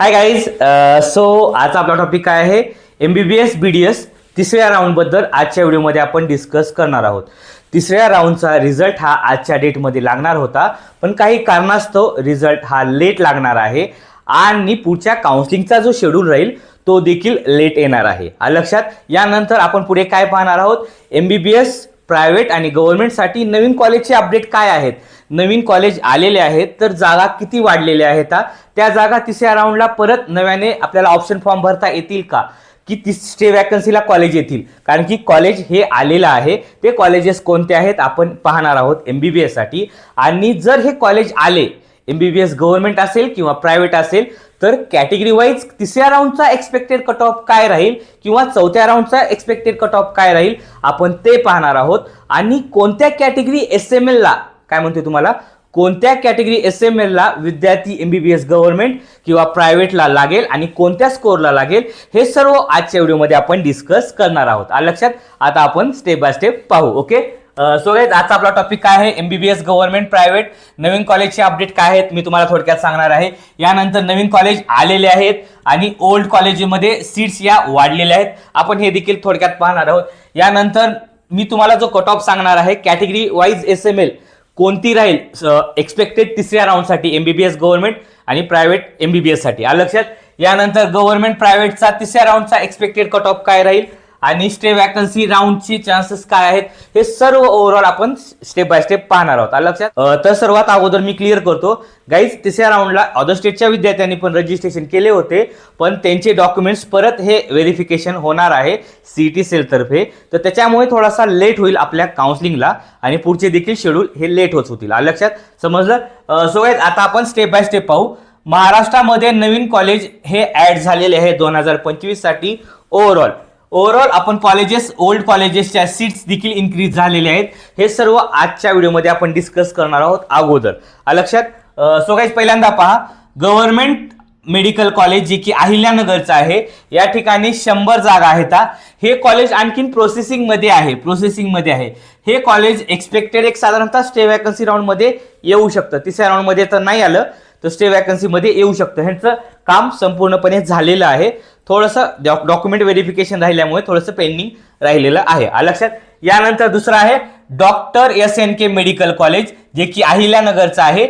Hi guys so आजचा आपला topic काय आहे? M B B S B D S तिसऱ्या राऊंडबद्दल आजच्या व्हिडिओमध्ये आपण डिस्कस करणार आहोत. तिसऱ्या राऊंडचा रिझल्ट हा आजच्या डेटमध्ये लागणार होता. पण काही कारणास्तव रिझल्ट हा लेट लागणार आहे. आणि पुढच्या काउन्सिलिंगचा जो शेड्यूल राहील तो देखील लेट येणार आहे. लक्षात यानंतर आपण पुढे काय पाहणार आहोत? M B B S private आणि गव्हर्नमेंटसाठी नवीन कॉलेजचे अपडेट काय आहेत? नवीन कॉलेज आलेले आहेत तर जागा किती वाढलेल्या आहेत त्या जागा तिसऱ्या राऊंडला परत नव्याने आपल्याला ऑप्शन फॉर्म भरता येतील का? की ती स्टे वॅकन्सीला कॉलेज येतील? कारण की कॉलेज हे आलेलं आहे. ते कॉलेजेस कोणते आहेत आपण पाहणार आहोत एम बी बी एससाठी आणि जर हे कॉलेज आले M B B S government असेल किंवा प्रायव्हेट असेल तर कॅटेगरी वाईज तिसऱ्या राऊंडचा एक्सपेक्टेड कट ऑफ काय राहील? किंवा चौथ्या राऊंडचा एक्सपेक्टेड कट ऑफ काय राहील? आपण ते पाहणार आहोत. आणि कोणत्या कॅटेगरी एस एम एलला काय म्हणते तुम्हाला? कोणत्या कॅटेगरी एस एम एलला विद्यार्थी M B B S government किंवा प्रायव्हेटला लागेल आणि कोणत्या स्कोअरला लागेल हे सर्व आजच्या व्हिडिओमध्ये आपण डिस्कस करणार आहोत. लक्षात? आता आपण स्टेप बाय स्टेप पाहू ओके सो गाईज आजचा आपला टॉपिक काय आहे? M B B S government private नवीन कॉलेजचे अपडेट काय आहेत? मी तुम्हाला थोडक्यात सांगणार आहे. यानंतर नवीन कॉलेज आलेले आहेत आणि ओल्ड कॉलेजमध्ये सीट्स या वाढलेल्या आहेत. आपण हे देखील थोडक्यात पाहणार आहोत. यानंतर मी तुम्हाला जो कट ऑफ सांगणार आहे category wise S M L कोणती राहील? एक्सपेक्टेड तिसऱ्या राऊंडसाठी एमबीबीएस गव्हर्नमेंट आणि प्रायव्हेट बी साठी. आलं लक्षात? यानंतर गव्हर्नमेंट प्रायव्हेटचा तिसऱ्या राऊंडचा एक्सपेक्टेड कट ऑफ काय राहील? आणि स्टे वॅकन्सी राऊंडची चान्सेस काय आहेत हे सर्व ओव्हरऑल आपण स्टेप बाय स्टेप पाहणार आहोत. लक्षात? तर सर्वात अगोदर मी क्लिअर करतो. गाईज तिसऱ्या राऊंडला अदर स्टेटच्या विद्यार्थ्यांनी पण रजिस्ट्रेशन केले होते पण त्यांचे डॉक्युमेंट्स परत हे व्हेरिफिकेशन होणार आहे सीईटी टी सेलतर्फे तर त्याच्यामुळे थोडासा लेट होईल आपल्या काउन्सिलिंगला आणि पुढचे देखील शेड्यूल हे लेट होत होतील. लक्षात? समजलं? सो गाईज आता आपण स्टेप बाय स्टेप पाहू. महाराष्ट्रामध्ये नवीन कॉलेज हे ऍड झालेले आहे दोन हजार पंचवीससाठी ओव्हरऑल ओव्हरऑल आपण कॉलेजेस ओल्ड कॉलेजेसच्या सीट्स देखील इन्क्रीज झालेले आहेत. हे सर्व आजच्या व्हिडिओमध्ये आपण डिस्कस करणार आहोत अगोदर. लक्षात? सो पहिल्यांदा पहा. गव्हर्नमेंट मेडिकल कॉलेज जे की अहिल्यानगरचं आहे या ठिकाणी शंभर जागा आहेत हे. कॉलेज आणखीन प्रोसेसिंगमध्ये आहे प्रोसेसिंगमध्ये आहे. हे कॉलेज एक्सपेक्टेड एक साधारणतः स्टे वॅकन्सी राऊंडमध्ये येऊ शकतं. तिसऱ्या राऊंडमध्ये तर नाही आलं. तर स्टे वॅकन्सीमध्ये येऊ शकतं. ह्यांचं काम संपूर्णपणे झालेलं आहे. थोडंसं डॉक्युमेंट व्हेरिफिकेशन राहिल्यामुळे थोडंसं पेंडिंग राहिलेलं आहे. लक्षात? यानंतर दुसरं आहे doctor S N K medical college जे की अहिल्यानगरचं आहे.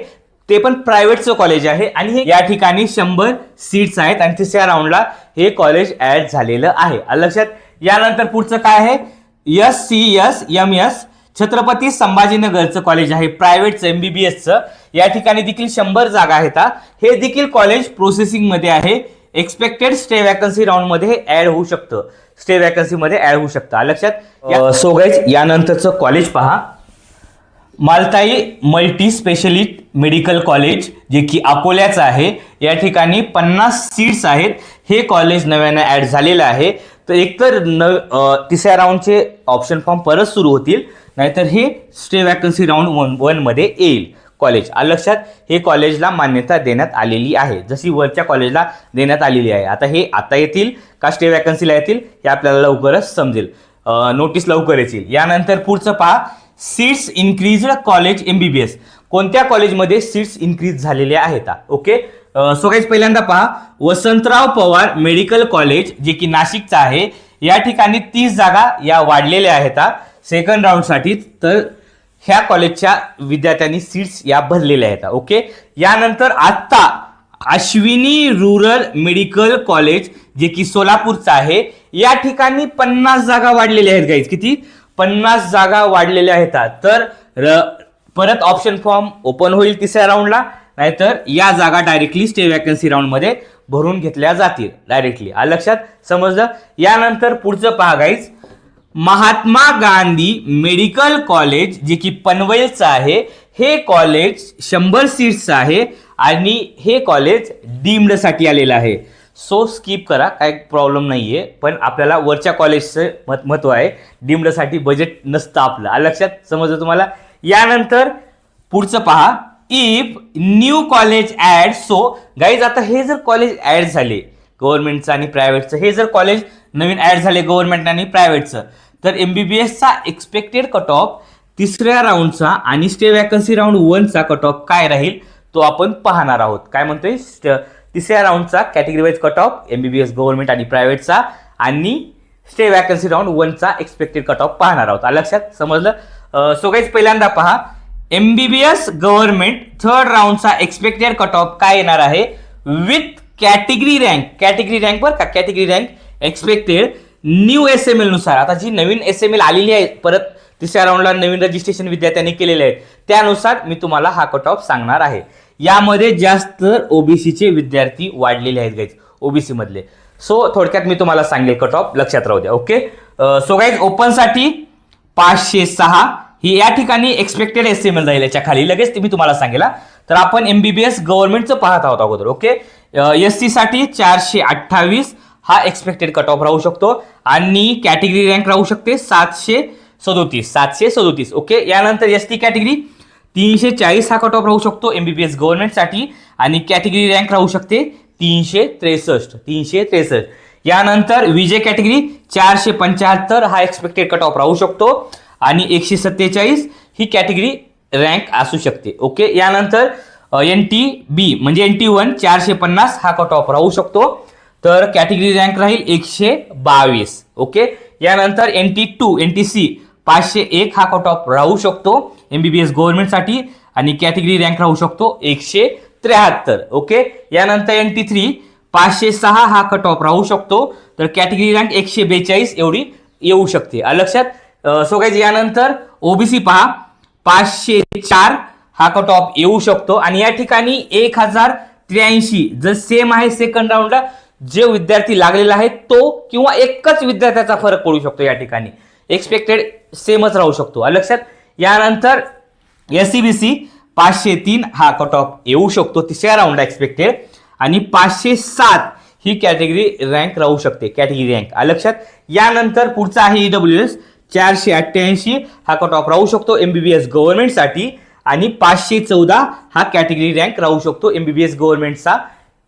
ते पण प्रायव्हेटचं कॉलेज आहे आणि हे या ठिकाणी शंभर सीट्स आहेत आणि तिसऱ्या राऊंडला हे कॉलेज ॲड झालेलं आहे. लक्षात? यानंतर पुढचं काय आहे? S C S M S Chhatrapati संभाजीनगरचं college आहे प्रायव्हेटचं एमबीबीएसचं या ठिकाणी देखील शंभर जागा आहेत हे. देखील कॉलेज प्रोसेसिंगमध्ये आहे. एक्सपेक्टेड स्टे वॅकन्सी राऊंडमध्ये ऍड होऊ शकतं. स्टे वॅकन्सी मध्ये ऍड होऊ शकतं. लक्षात सो गाईज यानंतरचं कॉलेज पहा. Maltai multi specialist medical college जे की अकोल्याचं आहे. या ठिकाणी पन्नास सीट्स आहेत. हे कॉलेज नव्यानं ऍड झालेलं आहे. तर एकतर न तिसऱ्या राऊंडचे ऑप्शन फॉर्म परत सुरू होतील. नाहीतर हे स्टे वॅकन्सी राऊंड वन वनमध्ये येईल. कॉलेज लक्षात हे कॉलेजला मान्यता देण्यात आलेली आहे. जशी वरच्या कॉलेजला देण्यात आलेली आहे. आता हे आता येतील का स्टे वॅकन्सीला येतील हे आपल्याला लवकरच समजेल. नोटीस लवकर येतील. यानंतर पुढचं पहा seats increase college M B B S कोणत्या कॉलेजमध्ये सीट्स इन्क्रीज झालेल्या आहेत? ओके सो काहीच पहिल्यांदा पहा वसंतराव पवार मेडिकल कॉलेज जे की नाशिकचं आहे या ठिकाणी तीस जागा या वाढलेल्या आहेत सेकंड राऊंडसाठी तर ह्या कॉलेजच्या विद्यार्थ्यांनी सीट्स या भरलेल्या आहेत. ओके? यानंतर आत्ता अश्विनी रुरल मेडिकल कॉलेज जे की सोलापूरचं आहे या ठिकाणी पन्नास जागा वाढलेल्या आहेत गाईज किती? पन्नास जागा वाढलेल्या आहेत. तर र- परत ऑप्शन फॉर्म ओपन होईल तिसऱ्या राऊंडला नाहीतर या जागा डायरेक्टली स्टे वॅकन्सी राऊंडमध्ये भरून घेतल्या जातील डायरेक्टली आ लक्षात? समजलं? यानंतर पुढचं पहा guys Mahatma Gandhi medical college जे की पनवेलचं आहे हे कॉलेज शंभर सीट्सचं आहे आणि हे कॉलेज डीम्डसाठी आलेलं आहे. सो स्किप करा काय प्रॉब्लेम नाही आहे पण आपल्याला वरच्या कॉलेजचं मत महत्त्व आहे. डीम्डसाठी बजेट नसतं आपलं. लक्षात समजलं तुम्हाला? यानंतर पुढचं पहा. If new college add so guys आता हे जर कॉलेज ॲड झाले गव्हर्नमेंटचं आणि प्रायव्हेटचं हे जर कॉलेज नवीन ऍड झाले गव्हर्नमेंट आणि प्रायव्हेटचं तर एमबीबीएसचा एक्सपेक्टेड कट ऑफ तिसऱ्या राऊंडचा आणि स्टे वॅकन्सी राऊंड वनचा कट ऑफ काय राहील तो आपण पाहणार आहोत. काय म्हणतोय? तिसऱ्या राऊंडचा category wise cut off MBBS government आणि प्रायव्हेटचा आणि स्टे वॅकन्सी राऊंड वनचा एक्सपेक्टेड कट ऑफ पाहणार आहोत. लक्षात? समजलं? सो पहिल्यांदा पहा. एमबीबीएस गव्हर्नमेंट थर्ड राऊंडचा एक्सपेक्टेड कट ऑफ काय येणार आहे? विथ कॅटेगरी रँक कॅटेगरी रँकवर का? Category rank expected new S M एलनुसार आता जी नवीन एस एम एल आलेली आहे परत तिसऱ्या राऊंडला नवीन रजिस्ट्रेशन विद्यार्थ्यांनी केलेले आहे त्यानुसार मी तुम्हाला हा कट ऑफ सांगणार आहे. यामध्ये जास्त ओबीसीचे विद्यार्थी वाढलेले आहेत गाईज ओबीसी मधले. सो थोडक्यात मी तुम्हाला सांगेल कट ऑफ लक्षात राहू द्या ओके सो गाईज ओपनसाठी पाचशे सहा ही या ठिकाणी एक्सपेक्टेड एस एम एल राहील याच्या खाली. लगेच मी तुम्हाला सांगेला तर आपण एमबीबीएस गव्हर्नमेंटचं पाहत आहोत अगोदर ओके एस सीसाठी चारशे अठ्ठावीस हा एक्सपेक्टेड कट ऑफ राहू शकतो. आणि कॅटेगरी रँक राहू शकते सातशे सदोतीस. सातशे सदोतीस. ओके यानंतर एस टी कॅटेगरी तीनशे चाळीस हा कट ऑफ राहू शकतो एमबीबीएस गव्हर्नमेंटसाठी आणि कॅटेगरी रँक राहू शकते तीनशे त्रेसष्ट तीनशे त्रेसष्ट यानंतर विजय कॅटेगरी चारशे पंच्याहत्तर हा एक्सपेक्टेड कट ऑफ राहू शकतो. आणि एकशे सत्तेचाळीस ही कॅटेगरी रँक असू शकते. ओके यानंतर एन टी बी म्हणजे एन टी वन चारशे पन्नास हा कट ऑफ राहू शकतो. तर कॅटेगरी रँक राहील एकशे बावीस. ओके यानंतर N T two N T C पाचशे एक हा कट ऑफ राहू शकतो एमबीबीएस गव्हर्नमेंटसाठी आणि कॅटेगरी रँक राहू शकतो एकशे त्र्याहत्तर. ओके यानंतर एन टी थ्री पाचशे सहा हा कट ऑफ राहू शकतो. तर कॅटेगरी रँक एकशे बेचाळीस एवढी येऊ शकते. लक्षात? सो गाईज यानंतर ओबीसी पहा. पाचशे चार हा कट ऑफ येऊ शकतो. आणि या ठिकाणी एक हजार त्र्याऐंशी जर सेम आहे सेकंड राऊंडला जे विद्यार्थी लागलेला आहे तो किंवा एकच विद्यार्थ्याचा फरक पडू शकतो या ठिकाणी. एक्सपेक्टेड सेमच राहू शकतो. लक्षात यानंतर एस सी बी सी पाचशे तीन हा कट ऑफ येऊ शकतो. तिसऱ्या राऊंडला एक्सपेक्टेड आणि पाचशे सात ही कॅटेगरी रँक राहू शकते. कॅटेगरी रँक लक्षात यानंतर पुढचा आहे ईडब्ल्यू एस चारशे अठ्ठ्याऐंशी हा कट ऑफ राहू शकतो एमबीबीएस गव्हर्नमेंटसाठी आणि पाचशे चौदा हा कॅटेगरी रँक राहू शकतो एमबीबीएस गव्हर्नमेंटचा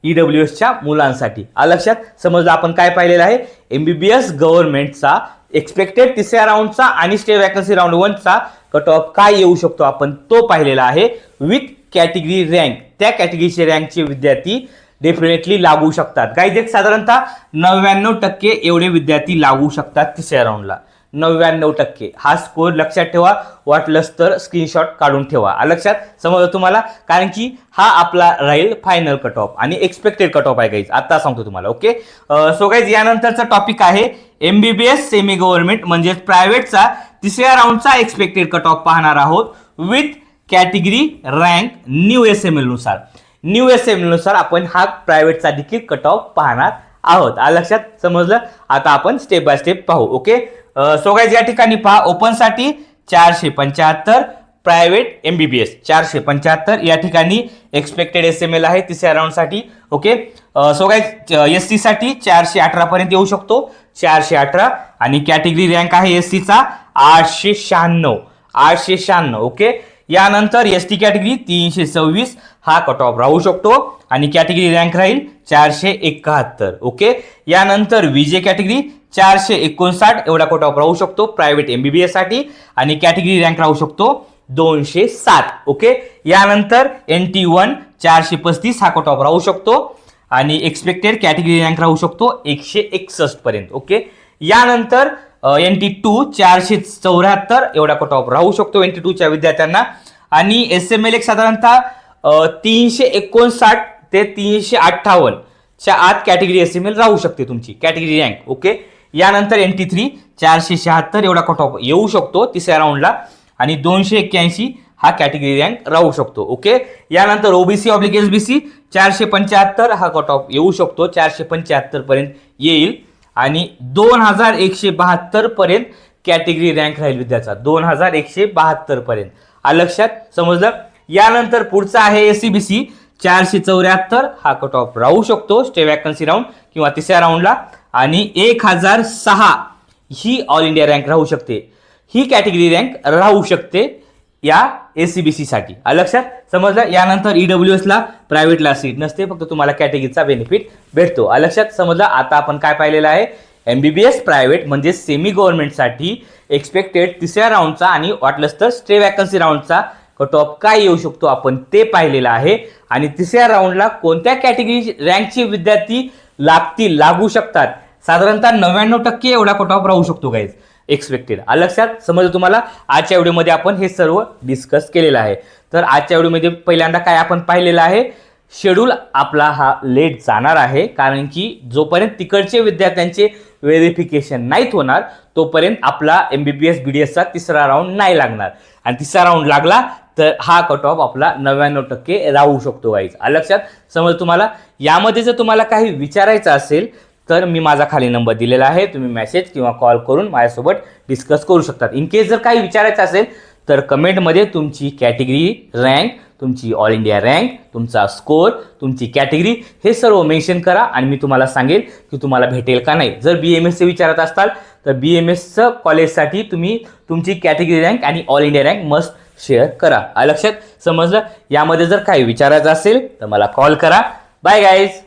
ई डब्ल्यू एसच्या मुलांसाठी. लक्षात? समजलं आपण काय पाहिलेलं आहे? एमबीबीएस गव्हर्नमेंटचा एक्सपेक्टेड तिसऱ्या राऊंडचा आणि स्टे वॅकन्सी राऊंड वनचा कट ऑफ काय येऊ शकतो आपण? तो पाहिलेला आहे. विथ कॅटेगरी रँक त्या कॅटेगरीचे रँकचे विद्यार्थी डेफिनेटली लागू शकतात. काही एक साधारणतः नव्याण्णव टक्के एवढे विद्यार्थी लागू शकतात तिसऱ्या राऊंडला नव्याण्णव टक्के. हा स्कोर लक्षात ठेवा. वाटलंच तर स्क्रीनशॉट काढून ठेवा. लक्षात? समजलं तुम्हाला? कारण की हा आपला राहील फायनल कट ऑफ आणि एक्सपेक्टेड कट ऑफ आहे गाईज आता सांगतो तुम्हाला ओके सो गाईज यानंतरचा टॉपिक आहे एमबीबीएस सेमी गव्हर्नमेंट म्हणजेच प्रायव्हेटचा तिसऱ्या राऊंडचा एक्सपेक्टेड कट ऑफ पाहणार आहोत with category rank new S M एलनुसार new S M एलनुसार आपण हा प्रायव्हेटचा देखील कट ऑफ पाहणार आहोत. आलं लक्षात? समजलं? आता आपण स्टेप बाय स्टेप पाहू ओके सो गाईज या ठिकाणी पहा ओपनसाठी चारशे पंच्याहत्तर प्रायव्हेट एमबीबीएस चारशे पंच्याहत्तर या ठिकाणी एक्सपेक्टेड एस एम एल आहे तिसऱ्या राऊंडसाठी ओके सो एस सीसाठी चारशे अठरापर्यंत येऊ शकतो चारशे अठरा आणि कॅटेगरी रँक आहे एस सीचा आठशे शहाण्णव आठशे शहाण्णव ओके यानंतर एस टी कॅटेगरी तीनशे सव्वीस हा कट ऑफ राहू शकतो आणि कॅटेगरी रँक राहील चारशे एकाहत्तर ओके यानंतर विजे कॅटेगरी चारशे एकोणसाठ एवढा कोटा ऑफ राहू शकतो प्रायव्हेट एमबीबीएससाठी. आणि कॅटेगरी रँक राहू शकतो दोनशे सात. ओके यानंतर एन टी वन चारशे पस्तीस हा कट ऑफ राहू शकतो. आणि एक्सपेक्टेड कॅटेगरी रँक राहू शकतो एकशे एकसष्ट पर्यंत. ओके यानंतर एन टी टू चारशे चौऱ्याहत्तर एवढा कोटा ऑफ राहू शकतो एन टी टूच्या विद्यार्थ्यांना. आणि एस एम एल एक साधारणतः तीनशे एकोणसाठ ते तीनशे अठ्ठावन्न च्या आत कॅटेगरी एस एम एल राहू शकते तुमची कॅटेगरी रँक ओके यानंतर एन टी थ्री चारशे शहात्तर एवढा कट ऑफ येऊ शकतो तिसऱ्या राऊंडला आणि दोनशे एक्क्याऐंशी हा कॅटेगरी रँक राहू शकतो ओके यानंतर OBC oblique S B C चारशे पंच्याहत्तर हा कट ऑफ येऊ शकतो चारशे पंच्याहत्तरपर्यंत येईल. आणि दोन हजार एकशे बहात्तरपर्यंत कॅटेगरी रँक राहील विद्याचा दोन हजार एकशे बहात्तरपर्यंत आ लक्षात? समजलं? यानंतर पुढचा आहे ए सी बी सी चारशे चौऱ्याहत्तर हा कट ऑफ राहू शकतो स्टे वॅकन्सी राऊंड किंवा तिसऱ्या राऊंडला आणि एक हजार सहा ही ऑल इंडिया रँक राहू शकते. ही कॅटेगरी रँक राहू शकते या ए सी बी सीसाठी लक्षात? समजलं? यानंतर ईडब्ल्यू डब्ल्यू एसला प्रायव्हेटला सीट नसते फक्त तुम्हाला कॅटेगरीचा बेनिफिट भेटतो. लक्षात? समजलं? आता आपण काय पाहिलेलं आहे? M B B S private म्हणजे सेमी गव्हर्नमेंटसाठी एक्सपेक्टेड तिसऱ्या राऊंडचा आणि वाटलंच तर स्टे वॅकन्सी राऊंडचा कट ऑफ काय येऊ शकतो? आपण ते पाहिलेलं आहे. आणि तिसऱ्या राऊंडला कोणत्या कॅटेगरी रँकचे विद्यार्थी लागतील लागू शकतात. साधारणतः नव्याण्णव टक्के एवढा कट ऑफ राहू शकतो गाईज एक्सपेक्टेड लक्षात? समज तुम्हाला? आजच्या व्हिडिओमध्ये आपण हे सर्व डिस्कस केलेलं आहे. तर आजच्या व्हिडिओमध्ये पहिल्यांदा काय आपण पाहिलेलं आहे? शेड्यूल आपला हा लेट जाणार आहे कारण की जोपर्यंत तिकडचे विद्यार्थ्यांचे व्हेरिफिकेशन नाहीत होणार तोपर्यंत आपला M B B S B D एसचा तिसरा राऊंड नाही लागणार. आणि तिसरा राऊंड लागला तर हा कट ऑफ आपला नव्याण्णव टक्के राहू शकतो वाईज लक्षात? समज तुम्हाला यामध्ये जर तुम्हाला काही विचारायचं असेल तर मी माझा खाली नंबर दिलेला आहे. तुम्ही मेसेज किंवा कॉल करून माझ्यासोबत डिस्कस करू शकतात. इन केस जर काही विचारायचं असेल तर कमेंटमध्ये तुमची कॅटेगरी रँक तुमची ऑल इंडिया रँक तुमचा स्कोअर तुमची कॅटेगरी हे सर्व मेन्शन करा आणि मी तुम्हाला सांगेल की तुम्हाला भेटेल का नाही. जर बी एम एसचे विचारत असाल तर बी एम एसचं कॉलेजसाठी तुम्ही तुमची कॅटेगरी रँक आणि all India rank must share करा. आ लक्षात? समजलं? यामध्ये जर काही विचारायचं असेल तर मला कॉल करा. Bye guys